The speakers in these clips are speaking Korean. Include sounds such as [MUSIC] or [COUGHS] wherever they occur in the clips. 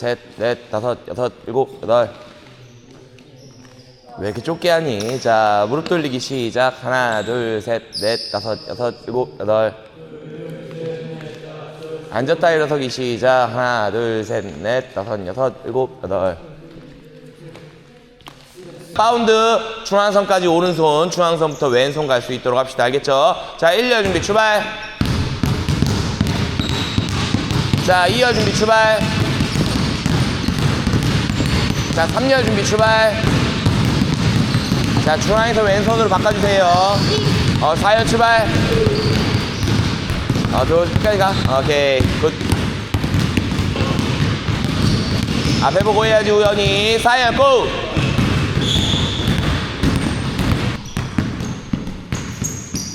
셋, 넷, 다섯, 여섯, 일곱, 여덟. 왜 이렇게 좁게 하니? 자, 무릎 돌리기 시작. 하나, 둘, 셋, 넷, 다섯, 여섯, 일곱, 여덟. 앉았다 일어서기 시작. 하나, 둘, 셋, 넷, 다섯, 여섯, 일곱, 여덟. 파운드 중앙선까지 오른손, 중앙선부터 왼손 갈 수 있도록 합시다. 알겠죠? 자, 1열 준비 출발. 자, 2열 준비 출발. 자, 3열 준비 출발. 자, 중앙에서 왼손으로 바꿔주세요. 어, 4열 출발. 어, 도 끝까지 가. 오케이, 굿. 앞에 보고 해야지, 우연히. 4열 고!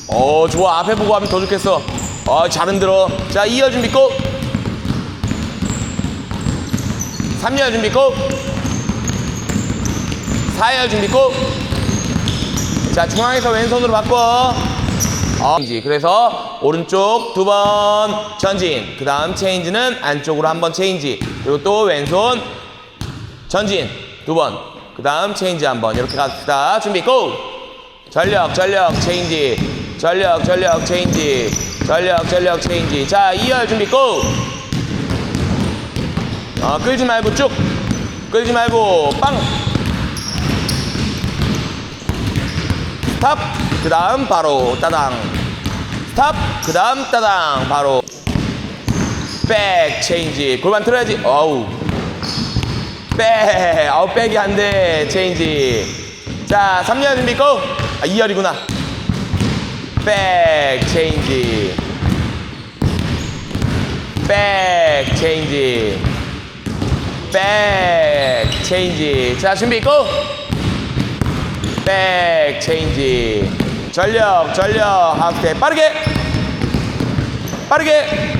어, 좋아. 앞에 보고 하면 더 좋겠어. 어, 잘 흔들어. 자, 2열 준비 고! 3열 준비 고! 4열 준비 고! 자, 중앙에서 왼손으로 바꿔. 어, 이지 그래서 오른쪽 두 번 전진. 그 다음 체인지는 안쪽으로 한 번 체인지. 그리고 또 왼손 전진 두 번. 그 다음 체인지 한 번. 이렇게 갑시다. 준비 고! 전력, 전력, 체인지. 전력, 전력, 체인지. 전력, 전력, 체인지. 자, 2열 준비 고! 어, 끌지 말고 쭉. 끌지 말고 빵! 스탑 그 다음 바로 따당. 스탑 그 다음 따당 바로. 백 체인지 골반 틀어야지. 어우. 백 아우 백이 안돼. 체인지 자 3열 준비 고. 아, 2열이구나. 백 체인지 백 체인지 백 체인지 자 준비 고 백 체인지 전력 전력 하프테 빠르게. 빠르게.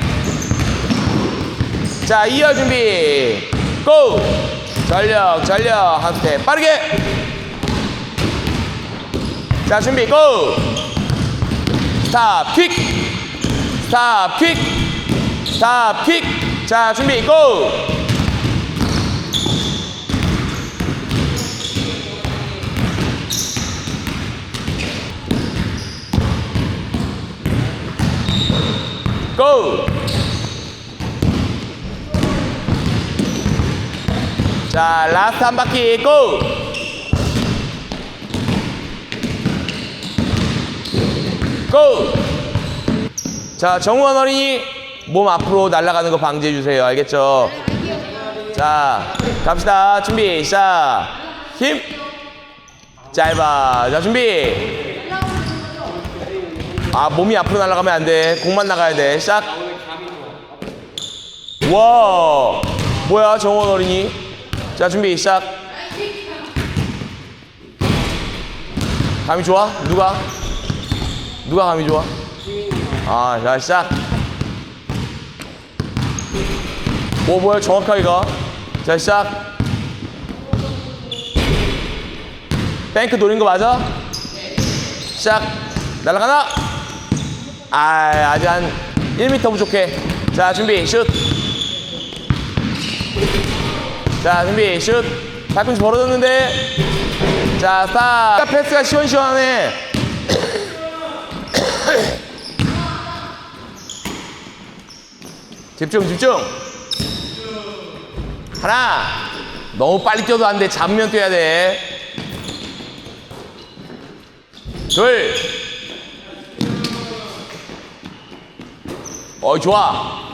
자 2열 준비. 고. 전력 전력 하프테 빠르게. 자 준비. 고. 스탑 퀵. 스탑 퀵. 스탑 퀵자 준비. 고 고! 자, 라스트 한 바퀴 고! 고! 자, 정우원 어린이 몸 앞으로 날아가는 거 방지해 주세요. 알겠죠? 자, 갑시다. 준비, 시작. 힘! 짧아. 자, 준비. 아 몸이 앞으로 날아가면 안 돼. 공만 나가야 돼. 시작. 와 뭐야 정원 어린이. 자 준비 시작. 감이 좋아? 누가? 누가 감이 좋아? 아, 자 시작. 오 뭐야 정확하게 가. 자 시작. 뱅크 노린 거 맞아? 시작. 날아가나? 아, 아직 한 1m 부족해. 자, 준비, 슛. 자, 준비, 슛. 발꿈치 벌어졌는데. 자, 스탑. 패스가 시원시원하네. [COUGHS] 집중, 집중. 하나. 너무 빨리 뛰어도 안 돼. 잡으면 뛰어야 돼. 둘. 어 좋아.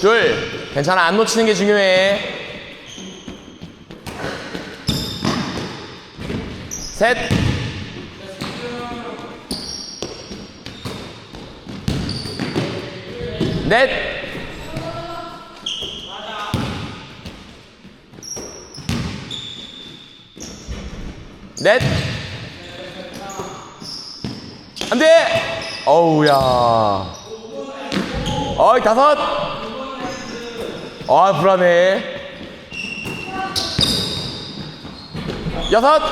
둘. 괜찮아. 안 놓치는 게 중요해. 셋. 넷, 넷, 안 돼! 어우야. 어이 다섯. 아 불안해. 여섯.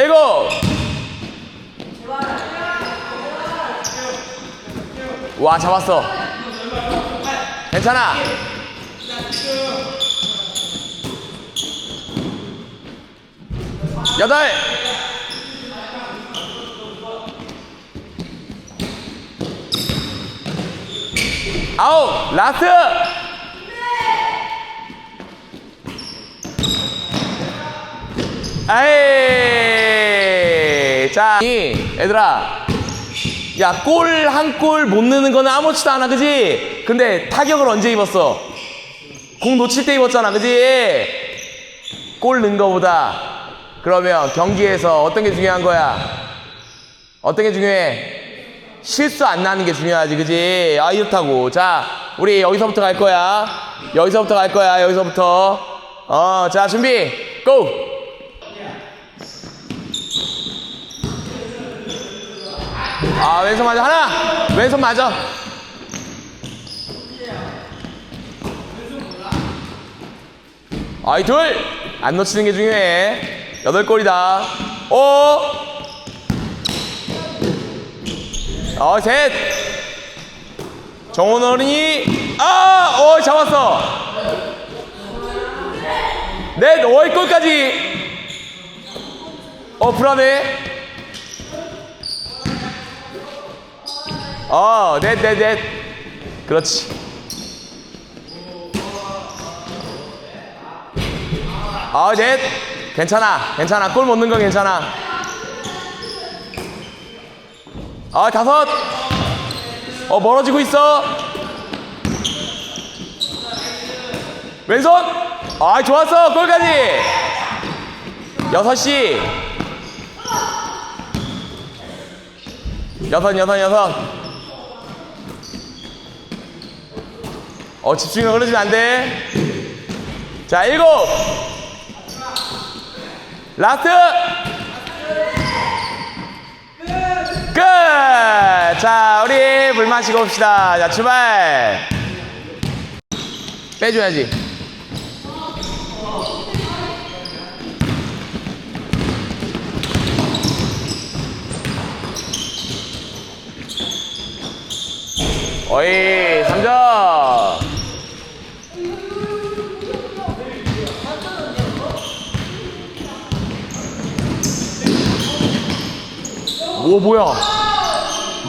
일곱. 와 잡았어. 괜찮아. 여덟 아홉 라스트 에이 자 이, 얘들아. 야 골 한 골 못 넣는 거는 아무렇지도 않아 그지? 근데 타격을 언제 입었어? 공 놓칠 때 입었잖아 그지? 골 넣은 거보다. 그러면 경기에서 어떤 게 중요한 거야? 어떤 게 중요해 실수 안 나는 게 중요하지 그지? 아 이렇다고. 자 우리 여기서부터 갈 거야. 여기서부터 갈 거야 여기서부터. 어 자 준비 고! 아 왼손 맞아. 하나! 왼손 맞아. 아이 둘 안 놓치는 게 중요해. 여덟 골이다. 오 어, 셋. 정원 어린이. 아, 어, 잡았어. 넷, 오이 골까지. 어, 불안해. 어, 넷, 넷, 넷. 그렇지. 아, 넷. 괜찮아. 괜찮아. 골 못 넣는 건 괜찮아. 아 다섯. 어 멀어지고 있어. 왼손. 아 좋았어. 골까지. 여섯 시. 여섯 여섯 여섯. 어 집중이 흐르지면 안돼 자 일곱. 라스트 끝! 자, 우리 물 마시고 옵시다. 자, 출발! 빼줘야지. 어이, 3점! 오, 뭐야?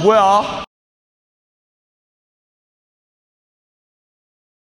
뭐야?